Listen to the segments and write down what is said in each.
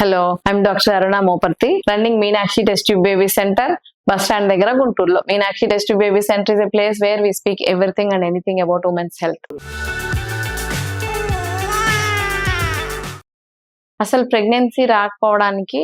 Hello I'm doctor Aruna Moparthi running Meenakshi test tube baby centre bus stand దగ్గర గుంటూరులో. Meenakshi test tube baby centre is a place where we speak everything and anything about women's health అసలు pregnancy రాకపోవడానికి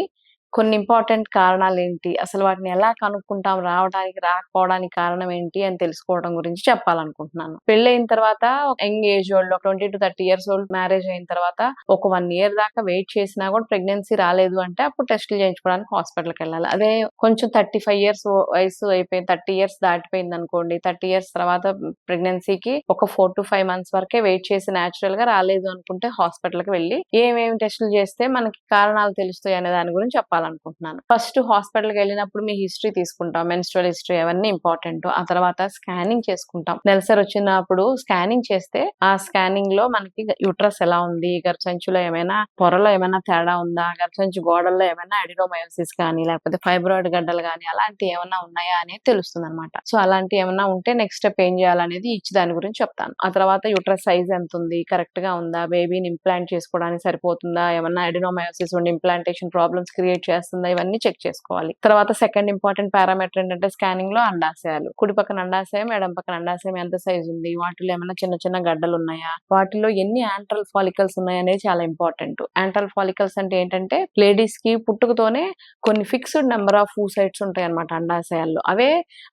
కొన్ని important కారణాలు ఏంటి అసలు వాటిని ఎలా కనుక్కుంటాం? రావడానికి రాకపోవడానికి కారణం ఏంటి? అని తెలుసుకోవడం గురించి చెప్పాలనుకుంటున్నాను. పెళ్ళి అయిన తర్వాత young age old twenty to thirty years old marriage అయిన తర్వాత ఒక వన్ ఇయర్ దాకా వెయిట్ చేసినా కూడా ప్రెగ్నెన్సీ రాలేదు అంటే అప్పుడు టెస్టులు చేయించుకోవడానికి హాస్పిటల్కి వెళ్ళాలి. అదే కొంచెం థర్టీ ఫైవ్ ఇయర్స్ వయసు అయిపోయింది థర్టీ ఇయర్స్ దాటిపోయింది అనుకోండి థర్టీ ఇయర్స్ తర్వాత ప్రెగ్నెన్సీకి ఒక ఫోర్ టు ఫైవ్ మంత్స్ వరకే వెయిట్ చేసి న్యాచురల్గా రాలేదు అనుకుంటే హాస్పిటల్కి వెళ్ళి ఏమేమి టెస్టులు చేస్తే మనకి కారణాలు తెలుస్తాయి అనే దాని గురించి చెప్పాలనుకుంటున్నాను. ఫస్ట్ హాస్పిటల్కి వెళ్ళినప్పుడు మీ హిస్టరీ తీసుకుంటాం. మెన్స్ట్రల్ హిస్టరీ అవన్నీ ఇంపార్టెంట్. ఆ తర్వాత స్కానింగ్ చేసుకుంటాం. నెలసరి వచ్చినప్పుడు స్కానింగ్ చేస్తే ఆ స్కానింగ్లో మనకి యూట్రస్ ఎలా ఉంది? గర్భసంచిలో ఏమైనా పొరలో ఏమైనా తేడా ఉందా? గర్భసంచి గోడల్లో ఏమైనా అడినోమయోసిస్ కానీ లేకపోతే ఫైబ్రాయిడ్ గడ్డలు కానీ అలాంటి ఏమైనా ఉన్నాయా అనేది తెలుస్తుంది అనమాట సో అలాంటి ఏమైనా ఉంటే నెక్స్ట్ స్టెప్ ఏం చేయాలనేది ఇచ్చి దాని గురించి చెప్తాను. ఆ తర్వాత యూట్రస్ సైజ్ ఎంత ఉంది? కరెక్ట్గా ఉందా? బేబీని ఇంప్లాంట్ చేసుకోవడానికి సరిపోతుందా? ఏమన్నా అడినోమయోసిస్ ఉండి ఇంప్లాంటేషన్ ప్రాబ్లమ్స్ క్రియేట్ చేస్తుందా ఇవన్నీ చెక్ చేసుకోవాలి. తర్వాత సెకండ్ ఇంపార్టెంట్ పారామీటర్ ఏంటంటే స్కానింగ్లో అండాశయాలు. కుడి పక్కన అండాశయం ఎడం పక్కన అండాశయం ఎంత సైజ్ ఉంది? వాటిలో ఏమైనా చిన్న చిన్న గడ్డలు ఉన్నాయా? వాటిలో ఎన్ని యాంట్రల్ ఫాలికల్స్ ఉన్నాయి అనేది చాలా ఇంపార్టెంట్. యాంట్రల్ ఫాలికల్స్ అంటే ఏంటంటే లేడీస్కి పుట్టుకతోనే కొన్ని ఫిక్స్డ్ నెంబర్ ఆఫ్ సైట్స్ ఉంటాయి అనమాట అండాశయాల్లో. అవే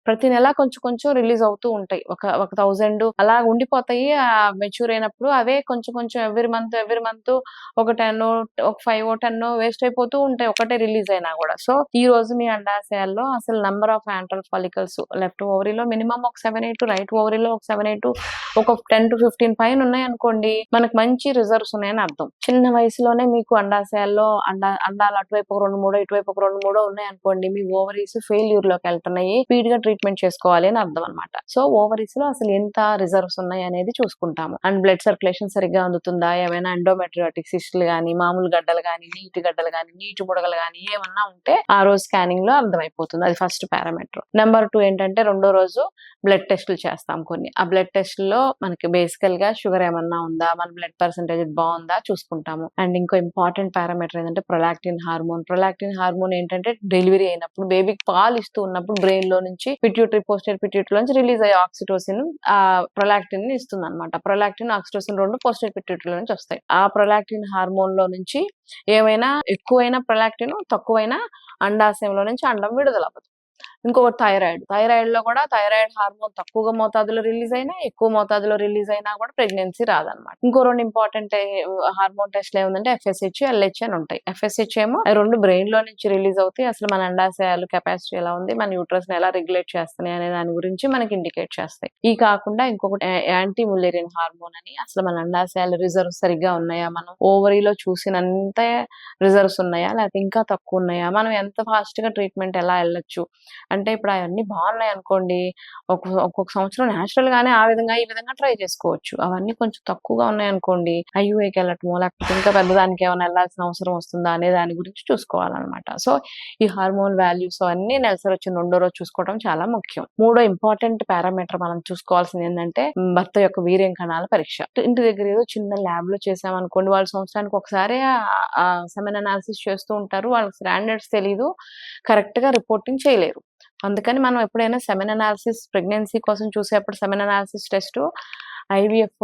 ప్రతి నెల కొంచెం కొంచెం రిలీజ్ అవుతూ ఉంటాయి. ఒక ఒక థౌజండ్ అలా ఉండిపోతాయి. ఆ మెచ్యూర్ అయినప్పుడు అవే కొంచెం కొంచెం ఎవ్రీ మంత్ ఎవ్రీ మంత్ ఒక టెన్ ఒక ఫైవ్ టెన్ వేస్ట్ అయిపోతూ ఉంటాయి. ఒకటే రిలీజ్ అయినా కూడా. సో ఈ రోజు మీ అండాశయాల్లో అసలు number of antral follicles left ఓవరీలో minimum ఒక సెవెన్ ఎయిట్ రైట్ ఓవరీలో ఒక సెవెన్ ఎయిట్ ఒక టెన్ టు ఫిఫ్టీన్ పైన ఉన్నాయి అనుకోండి మనకు మంచి రిజర్వ్స్ ఉన్నాయని అర్థం. చిన్న వయసులోనే మీకు అండాశయాల్లో అండా అండాలు అటువైపు ఒక రెండు మూడో ఇటువైపు ఒక రెండు మూడో ఉన్నాయి అనుకోండి మీ ఓవరీస్ ఫెయిల్యూర్లోకి వెళ్తున్నాయి స్పీడ్గా ట్రీట్మెంట్ చేసుకోవాలి అని అర్థం అనమాట సో ఓవరీస్లో అసలు ఎంత రిజర్వ్స్ ఉన్నాయి అనేది చూసుకుంటాము. అండ్ బ్లడ్ సర్క్యులేషన్ సరిగ్గా అందుతుందా? ఏమైనా ఎండోమెట్రియాటిక్ సిస్టులు కానీ మామూలు గడ్డలు కానీ నీటి గడ్డలు కానీ నీటి బుడగలు కానీ ఏమన్నా ఉంటే ఆ రోజు స్కానింగ్లో అర్థమైపోతుంది. అది ఫస్ట్ పారామీటర్. నెంబర్ టూ ఏంటంటే రెండో రోజు బ్లడ్ టెస్టులు చేస్తాం కొన్ని. ఆ బ్లడ్ టెస్ట్లో మనకి బేసికల్గా షుగర్ ఏమన్నా ఉందా? మన బ్లడ్ పర్సంటేజ్ బాగుందా? చూసుకుంటాము. అండ్ ఇంకో ఇంపార్టెంట్ పారామీటర్ ఏంటంటే ప్రొలాక్టిన్ హార్మోన్ ప్రొలాక్టిన్ హార్మోన్ ఏంటంటే డెలివరీ అయినప్పుడు బేబీకి పాలు ఇస్తూ ఉన్నప్పుడు బ్రెయిన్లో నుంచి పిట్యూటరీ పోస్టర్ పిట్యూటరీ నుంచి రిలీజ్ అయ్యే ఆక్సిటోసిన్ ఆ ప్రొలాక్టిన్ని ఇస్తుంది అనమాట ప్రొలాక్టిన్ ఆక్సిటోసిన్ రెండు పోస్టర్ పిట్యూటరీ నుంచి వస్తాయి. ఆ ప్రొలాక్టిన్ హార్మోన్లో నుంచి ఏమైనా ఎక్కువైనా ప్రొలాక్టిన్ తక్కువైనా అండాశయంలో నుంచి అండం విడుదల అవ్వదు. ఇంకొకటి థైరాయిడ్. థైరాయిడ్లో కూడా థైరాయిడ్ హార్మోన్ తక్కువగా మోతాదులో రిలీజ్ అయినా ఎక్కువ మోతాదులో రిలీజ్ అయినా కూడా ప్రెగ్నెన్సీ రాదనమాట ఇంకో రెండు ఇంపార్టెంట్ హార్మోన్ టెస్ట్లు ఏముందంటే ఎఫ్ఎస్హెచ్ ఎల్హెచ్ అని ఉంటాయి. ఎఫ్ఎస్హెచ్ ఏమో రెండు బ్రెయిన్లో నుంచి రిలీజ్ అవుతాయి. అసలు మన అండాశయాలు కెపాసిటీ ఎలా ఉంది మన యూట్రస్ని ఎలా రెగ్యులేట్ చేస్తున్నాయి అనే దాని గురించి మనకి ఇండికేట్ చేస్తాయి. ఈ కాకుండా ఇంకొకటి యాంటీ ములేరియన్ హార్మోన్ అని అసలు మన అండాశయాలు రిజర్వ్ సరిగ్గా ఉన్నాయా? మనం ఓవరీలో చూసినంత రిజర్వ్స్ ఉన్నాయా? లేకపోతే ఇంకా తక్కువ ఉన్నాయా? మనం ఎంత ఫాస్ట్గా ట్రీట్మెంట్ ఎలా వెళ్ళొచ్చు? అంటే ఇప్పుడు అవన్నీ బాగున్నాయి అనుకోండి ఒక్కొక్క సంవత్సరం న్యాచురల్ గానే ఆ విధంగా ఈ విధంగా ట్రై చేసుకోవచ్చు. అవన్నీ కొంచెం తక్కువగా ఉన్నాయి అనుకోండి ఐయుఐకి వెళ్ళటమో లేకపోతే ఇంకా పెద్దదానికి ఏమైనా వెళ్ళాల్సిన అవసరం వస్తుందా అనే దాని గురించి చూసుకోవాలన్నమాట. సో ఈ హార్మోన్ వాల్యూస్ అన్ని నెలసరి వచ్చిన రెండో రోజు చూసుకోవడం చాలా ముఖ్యం. మూడో ఇంపార్టెంట్ పారామీటర్ మనం చూసుకోవాల్సింది ఏంటంటే భర్త యొక్క వీర్యం కణాల పరీక్ష. ఇంటి దగ్గర ఏదో చిన్న ల్యాబ్లో చేసామనుకోండి వాళ్ళు సంవత్సరానికి ఒకసారి సెమెన్ అనాలిసిస్ చేస్తూ ఉంటారు వాళ్ళకి స్టాండర్డ్స్ తెలీదు కరెక్ట్గా రిపోర్టింగ్ చేయలేరు. అందుకని మనం ఎప్పుడైనా సెమెన్ అనాలిసిస్ ప్రెగ్నెన్సీ కోసం చూసేప్పుడు semen analysis test IVF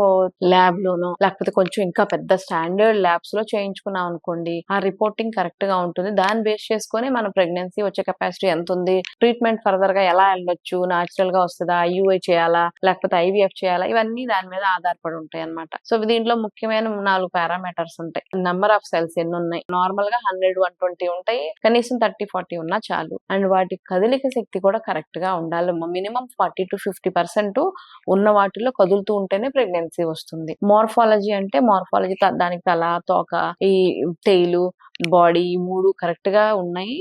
lab లోనో లేకపోతే కొంచెం ఇంకా పెద్ద స్టాండర్డ్ ల్యాబ్స్లో చేయించుకున్నాం అనుకోండి ఆ రిపోర్టింగ్ కరెక్ట్గా ఉంటుంది. దాన్ని బేస్ చేసుకొని మన ప్రెగ్నెన్సీ వచ్చే కెపాసిటీ ఎంత ఉంది ట్రీట్మెంట్ ఫర్దర్గా ఎలా వెళ్ళొచ్చు? నాచురల్గా వస్తుందా? ఐయుఐ చేయాలా? లేకపోతే ఐవీఎఫ్ చేయాలా? ఇవన్నీ దాని మీద ఆధారపడి ఉంటాయి అనమాట సో దీంట్లో ముఖ్యమైన నాలుగు పారామీటర్స్ ఉంటాయి. నెంబర్ ఆఫ్ సెల్స్ ఎన్ని ఉన్నాయి? నార్మల్గా హండ్రెడ్ వన్ ట్వంటీ ఉంటాయి. కనీసం థర్టీ ఫార్టీ ఉన్నా చాలు. అండ్ వాటి కదలిక శక్తి కూడా కరెక్ట్గా ఉండాలి. Minimum forty to fifty percent ఉన్న వాటిలో కదులుతూ ఉంటే ఉంటేనే ప్రెగ్నెన్సీ వస్తుంది. మార్ఫాలజీ అంటే మార్ఫాలజీ దానికి తల తోక ఈ తేలు బాడీ మూడు కరెక్ట్గా ఉన్నాయి.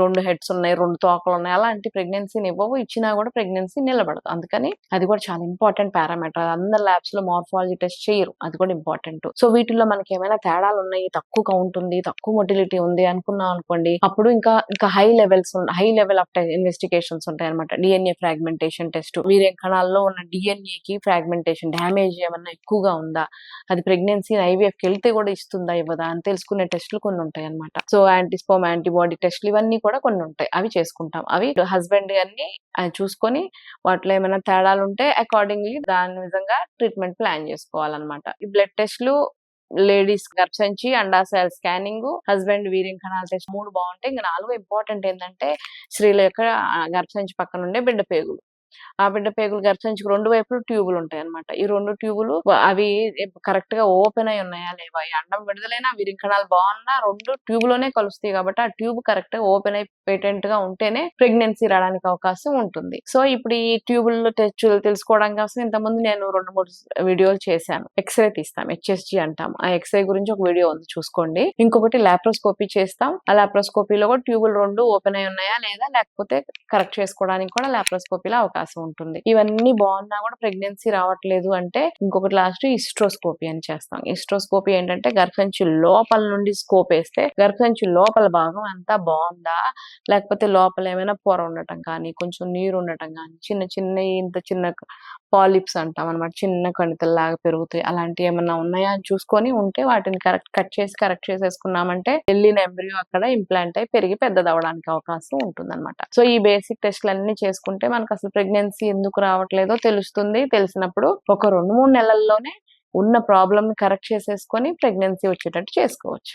రెండు హెడ్స్ ఉన్నాయి రెండు తోకలు ఉన్నాయి అలాంటి ప్రెగ్నెన్సీని ఇవ్వవు. ఇచ్చినా కూడా ప్రెగ్నెన్సీ నిలబడదు. అందుకని అది కూడా చాలా ఇంపార్టెంట్ పారామీటర్ అందరు ల్యాబ్స్లో మార్ఫాలజీ టెస్ట్ చేయరు. అది కూడా ఇంపార్టెంట్ సో వీటిల్లో మనకి ఏమైనా తేడాలు ఉన్నాయి? తక్కువ కౌంట్ ఉంది తక్కువ మొటిలిటీ ఉంది అనుకున్నాం అనుకోండి అప్పుడు ఇంకా ఇంకా high levels high level of investigations ఉంటాయి అనమాట డిఎన్ఏ ఫ్రాగ్మెంటేషన్ టెస్ట్ వీరే కణాల్లో ఉన్న డిఎన్ఏ కి ఫ్రాగ్మెంటేషన్ డ్యామేజ్ ఏమన్నా ఎక్కువగా ఉందా? అది ప్రెగ్నెన్సీ ఐవీఎఫ్కి వెళ్తే కూడా ఇస్తుందా ఇవ్వదా అని తెలుసుకునే టెస్టులు కొన్ని ఉంటాయి అనమాట సో యాంటీస్పోమ్ యాంటీబాడీ టెస్టులు ఇవన్నీ కూడా కొన్ని ఉంటాయి అవి చేసుకుంటాం. అవి హస్బెండ్ అన్ని చూసుకొని వాటిలో ఏమైనా తేడాలు ఉంటే అకార్డింగ్లీ దాని విధంగా ట్రీట్మెంట్ ప్లాన్ చేసుకోవాలన్నమాట. ఈ బ్లడ్ టెస్ట్లు లేడీస్ గర్భసంచి అండాశయాల స్కానింగ్ హస్బెండ్ వీరింగ్ కణాల టెస్ట్ మూడు బాగుంటాయి. ఇంకా నాలుగు ఇంపార్టెంట్ ఏంటంటే స్త్రీల యొక్క గర్భసంచి పక్కన ఉండే బిడ్డ పేగులు. ఆ బిడ్డ పేగులు గర్భసంచికి రెండు వైపులు ట్యూబులు ఉంటాయి అన్నమాట ఈ రెండు ట్యూబులు అవి కరెక్ట్గా ఓపెన్ అయి ఉన్నాయా లేవా? ఈ అండం విడుదలైనా వీరి బాగున్నా రెండు ట్యూబ్లోనే కలుస్తాయి కాబట్టి ఆ ట్యూబ్ కరెక్ట్గా ఓపెన్ అయి పేటెంట్గా ఉంటేనే ప్రెగ్నెన్సీ రావడానికి అవకాశం ఉంటుంది. సో ఇప్పుడు ఈ ట్యూబుల్లో టెస్ట్ తెలుసుకోవడం కోసం ఇంతకుముందు నేను రెండు మూడు వీడియోలు చేశాను. ఎక్స్రే తీస్తాం హెచ్ఎస్జి అంటాం ఆ ఎక్స్రే గురించి ఒక వీడియో ఉంది చూసుకోండి. ఇంకొకటి లాప్రోస్కోపీ చేస్తాం. ఆ లాప్రోస్కోపీలో కూడా ట్యూబులు రెండు ఓపెన్ అయి ఉన్నాయా లేదా? లేకపోతే కరెక్ట్ చేసుకోవడానికి కూడా లాప్రోస్కోపీలో అవకాశం ఉంటుంది. ఇవన్నీ బాగున్నా కూడా ప్రెగ్నెన్సీ రావట్లేదు అంటే ఇంకొకటి లాస్ట్ ఇస్ట్రోస్కోపీ అని చేస్తాం. ఇస్ట్రోస్కోపీ ఏంటంటే గర్భసంచి లోపల నుండి స్కోప్ వేస్తే గర్భసంచి లోపల భాగం అంతా బాగుందా? లేకపోతే లోపల ఏమైనా పొర ఉండటం కానీ కొంచెం నీరు ఉండటం కానీ చిన్న చిన్న ఇంత చిన్న పాలిప్స్ అంటాం అనమాట చిన్న కణితల్లాగా పెరుగుతాయి. అలాంటివి ఏమైనా ఉన్నాయా? అని చూసుకొని ఉంటే వాటిని కరెక్ట్ కట్ చేసి కరెక్ట్ చేసేసుకున్నామంటే వెళ్ళిన ఎంబ్రియో అక్కడ ఇంప్లాంట్ అయి పెరిగి పెద్దదవడానికి అవకాశం ఉంటుంది సో ఈ బేసిక్ టెస్ట్లన్నీ అన్ని చేసుకుంటే మనకు అసలు ప్రెగ్నెన్సీ ఎందుకు రావట్లేదో తెలుస్తుంది. తెలిసినప్పుడు ఒక రెండు మూడు నెలల్లోనే ఉన్న ప్రాబ్లమ్ని కరెక్ట్ చేసేసుకొని ప్రెగ్నెన్సీ వచ్చేటట్టు చేసుకోవచ్చు.